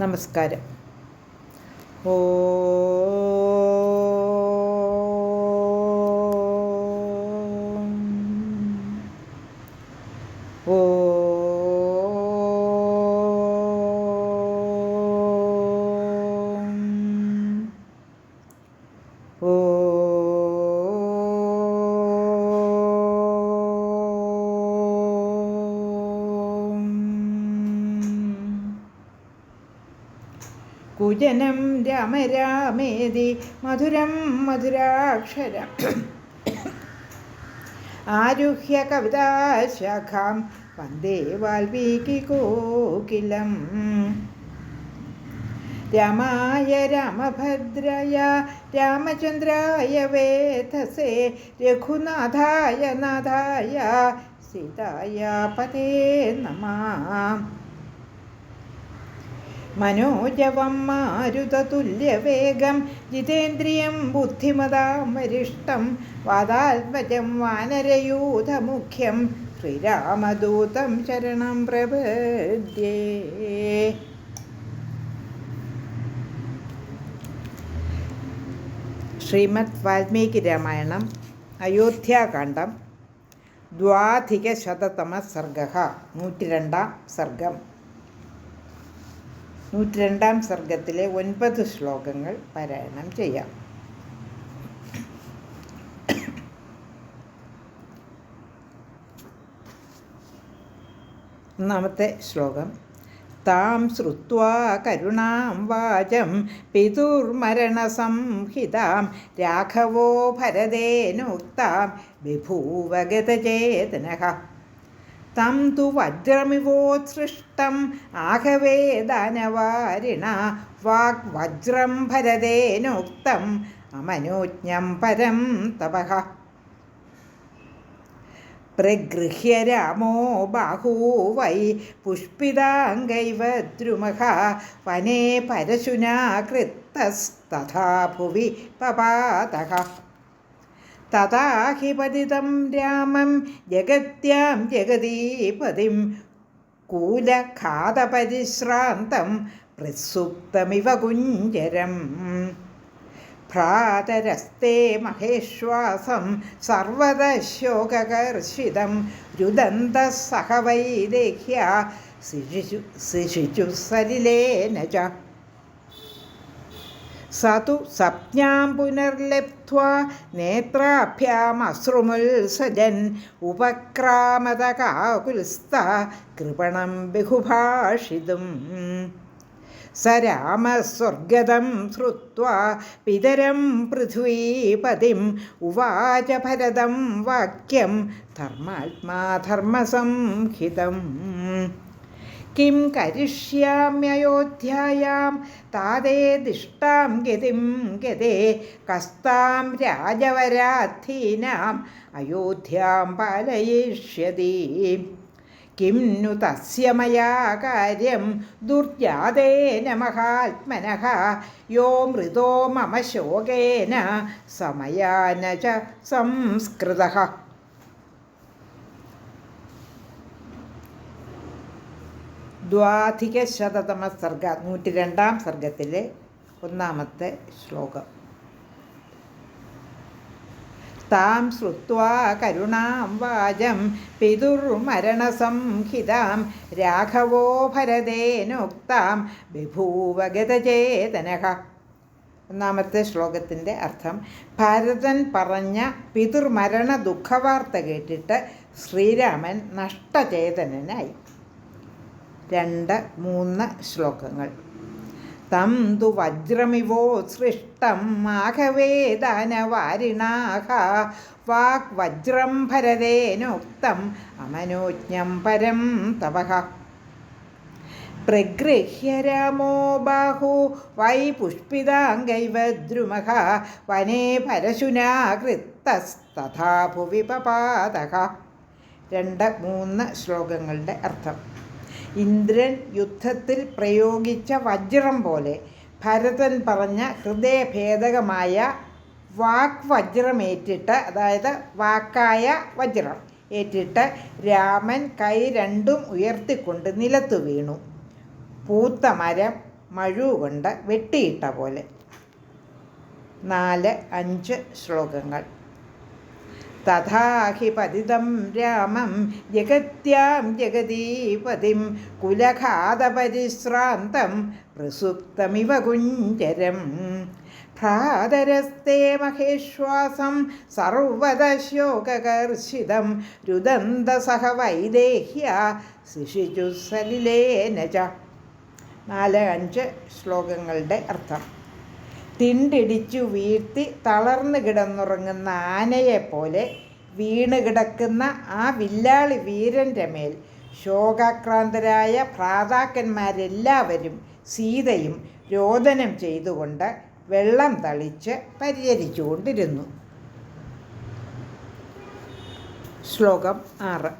നമസ്കാരം. ഓ കുജനം രാമ രാമേതി മധുരം മധുരാക്ഷരം. ആരുഹ്യ കവിതാശാഖാം വന്ദേ വാൽമീകി കോകിലം. രാമായ രാമഭദ്രയ രാമചന്ദ്രായ വേധസേ രഘുനാഥായ നാഥായ സീതായ പതേ നമാം. മനോജവം മാരുതതുല്യവേഗം ജിതേന്ദ്രിയം ബുദ്ധിമതാമരിഷ്ടം വാദാത്മജം വാനരയൂഥമുഖ്യം ശ്രീരാമദൂതം ശരണം പ്രപദ്യേ. ശ്രീമദ് വാൽമീകി രാമായണം അയോധ്യാകാന്ഡം ദ്വാധികശതമ സർഗ നൂറ്റി രണ്ടാം സർഗം. നൂറ്റി രണ്ടാം സർഗത്തിലെ ഒൻപത് ശ്ലോകങ്ങൾ പാരായണം ചെയ്യാം. ഒന്നാമത്തെ ശ്ലോകം. താം ശ്രുവാ കരുണാം വാചം പിതുർമരണസംഹിതാം രാഘവോ ഭരതേനുക്താം ബഭൂവഗതചേതനഃ തം തു വജ്രമിവോത്സൃഷ്ടം ആഹവേ ദാനവാരിണ വാഗ്വജ്രം ഭരതേനോക്തം അമനോജ്ഞം പരം തപഃ പ്രഗൃഹ്യ രാമോ ബാഹൂ വൈ പുഷ്പിതാംഗൈവ വനേ പരശുനാ കൃത്തസ്തഥാ ഭുവി പപാതഃ തഥാ ഹി പതിതം രാമം ജഗത്യാം ജഗതീപതിം കൂലഖാതപരിശ്രാന്തം പ്രസുപ്തമിവ കുഞ്ചരം ഭ്രാതരസ്തേ മഹേശ്വാസം സർവത രുദന്ത സഹവൈദേഹ്യ വൈദേഹ്യ ശിശു ശിശിച്ചു സലിലേന ച സതു സപ്ഞാം പുനർലബ്ധ്വാ നേത്രാഭ്യാമശ്രുമുത്സജൻ ഉപക്രാമതകാകുൽസ്ഥ കൃപണം ബഹുഭാഷിതും. സ രാമസ്വർഗതം ശ്രുത്വാ പിതരം പൃഥ്വീപതിം ഉവാച ഭരതം വാക്യം ധർമാത്മാ ധർമ്മസംഹിതം കിം കരിഷ്യാമ്യയോധ്യായാം താതേദിഷ്ടാം ഗതിം ഗതേ കസ്താം രാജവരാധീനാം. അയോധ്യാം പാലയിഷ്യതി. കിം നു തസ്യ ദുർജാതേന മഹാത്മനഃ. യോ മൃതോ മമ ശോകേന സമയാന ച സംസ്കൃതഃ. ദ്വാധികശതതമ സർഗ നൂറ്റി രണ്ടാം സർഗത്തിലെ ഒന്നാമത്തെ ശ്ലോകം. താം ശ്രുവാ കരുണാം വാചം പിതുർമരണസംഹിതാം രാഘവോ ഭരതേനോക്താം ബഭൂവഗതചേതനഃ. ഒന്നാമത്തെ ശ്ലോകത്തിന്റെ അർത്ഥം ഭരതൻ പറഞ്ഞ പിതൃമരണ ദുഃഖവാർത്ത കേട്ടിട്ട് ശ്രീരാമൻ നഷ്ടചേതനനായി. രണ്ട് മൂന്ന് ശ്ലോകങ്ങൾ. തം തു വജ്രമിവോത്സൃഷ്ടം മാഘവേ ദാനവാരിണാഹ വാക് വജ്രം ഭരതേനോക്തം അമനോജ്ഞം പരം തപഹ പ്രഗൃഹ്യ രാമോ ബാഹു വൈ പുഷ്പിതാംഗൈവ ദ്രുമഃ വനേ പരശുനാ ഭുവി പപാതക രണ്ട് മൂന്ന് ശ്ലോകങ്ങളുടെ അർത്ഥം. ഇന്ദ്രൻ യുദ്ധത്തിൽ പ്രയോഗിച്ച വജ്രം പോലെ ഭരതൻ പറഞ്ഞ ഹൃദയഭേദകമായ വാക് വജ്രമേറ്റിട്ട് അതായത് വാക്കായ വജ്രം ഏറ്റിട്ട് രാമൻ കൈ രണ്ടും ഉയർത്തിക്കൊണ്ട് നിലത്തു വീണു. പൂത്ത മരം മഴുകൊണ്ട് വെട്ടിയിട്ട പോലെ. നാല് അഞ്ച് ശ്ലോകങ്ങൾ. തഥാഹി പതിതം രാമം ജഗത്യാം ജഗതീപതിം കുലഘാതപരിശ്രാന്തം പ്രസുപ്തമിവ കുഞ്ചരം ഭ്രാതരസ്തേ മഹേശ്വാസം സർവത ശോകകർഷിതം രുദന്തസഹ വൈദേഹ്യ ശിശിചു സലിലേന നാല് അഞ്ച് ശ്ലോകങ്ങളുടെ അർത്ഥം. തിണ്ടിടിച്ചു വീഴ്ത്തി തളർന്നു കിടന്നുറങ്ങുന്ന ആനയെപ്പോലെ വീണ് കിടക്കുന്ന ആ വില്ലാളി വീരന്റെ മേൽ ശോകാക്രാന്തരായ ഭ്രാതാക്കന്മാരെല്ലാവരും സീതയും രോദനം ചെയ്തുകൊണ്ട് വെള്ളം തളിച്ച് പരിചരിച്ചുകൊണ്ടിരുന്നു ശ്ലോകം ആറ്.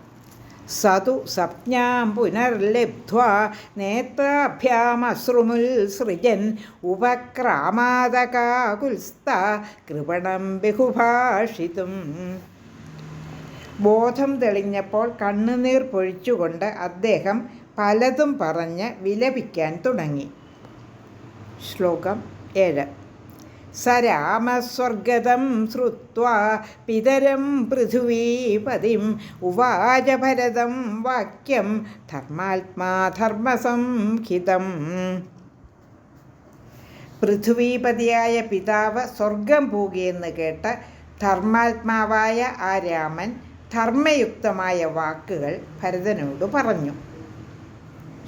സതു സപ്ഞാം പുനർലബ്ധ്വാ നേത്രാഭ്യാമശ്രുമുത്സൃജൻ ഉപക്രാമാദകാകുൽസ്ത കൃപണം ബഹുഭാഷിതും. ബോധം തെളിഞ്ഞപ്പോൾ കണ്ണുനീർ പൊഴിച്ചുകൊണ്ട് അദ്ദേഹം പലതും പറഞ്ഞ് വിലപിക്കാൻ തുടങ്ങി. ശ്ലോകം ഏഴ്. സ രാമസ്വർഗതം ശ്രുത്വാ പിതരം പൃഥിവീപതിം ഉവാച ഭരതം വാക്യം ധർമാത്മാധർമ്മസംഹിതം പൃഥ്വീപതിയായ പിതാവ് സ്വർഗം പോകുകയെന്ന് കേട്ട് ധർമാത്മാവായ ആ രാമൻ ധർമ്മയുക്തമായ വാക്കുകൾ ഭരതനോട് പറഞ്ഞു.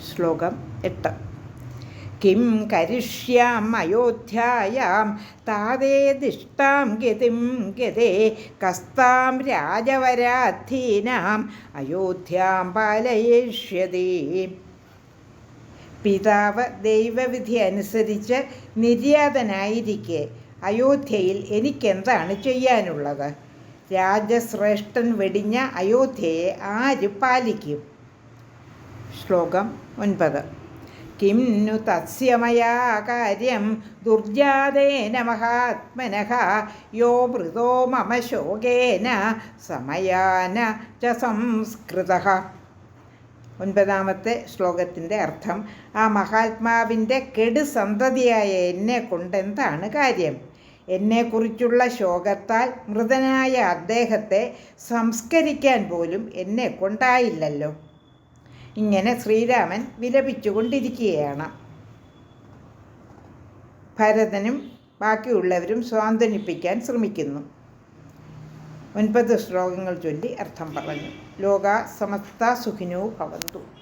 ശ്ലോകം എട്ട്. കിം കരിഷ്യാം അയോധ്യായാം താതേദിഷ്ടാം ഗതിം ഗതേ കസ്താം രാജവരാധീനാം അയോധ്യാം പാലയിഷ്യതി പിതാവ് ദൈവവിധി അനുസരിച്ച് നിര്യാതനായിരിക്കെ. അയോധ്യയിൽ എനിക്കെന്താണ് ചെയ്യാനുള്ളത്? രാജശ്രേഷ്ഠൻ വെടിഞ്ഞ അയോധ്യയെ ആര് പാലിക്കും? ശ്ലോകം ഒൻപത്. കിം നു തസ്യമയാ കാര്യം ദുർജാതേന മഹാത്മനഃ. യോ മൃതോ മമ ശോകേന സമയാന ച സംസ്കൃത. ഒൻപതാമത്തെ ശ്ലോകത്തിന്റെ അർത്ഥം ആ മഹാത്മാവിന്റെ കെടുസന്തതിയായ എന്നെ കൊണ്ടെന്താണ് കാര്യം? എന്നെക്കുറിച്ചുള്ള ശോകത്താൽ മൃതനായ അദ്ദേഹത്തെ സംസ്കരിക്കാൻ പോലും എന്നെ കൊണ്ടായില്ലല്ലോ. ഇങ്ങനെ ശ്രീരാമൻ വിലപിച്ചുകൊണ്ടിരിക്കുകയാണ്. ഭരതനും ബാക്കിയുള്ളവരും സ്വാന്തനിപ്പിക്കാൻ ശ്രമിക്കുന്നു. ഒൻപത് ശ്ലോകങ്ങൾ ചൊല്ലി അർത്ഥം പറഞ്ഞു. ലോക സമസ്ത സുഖിനോ ഭവന്തു.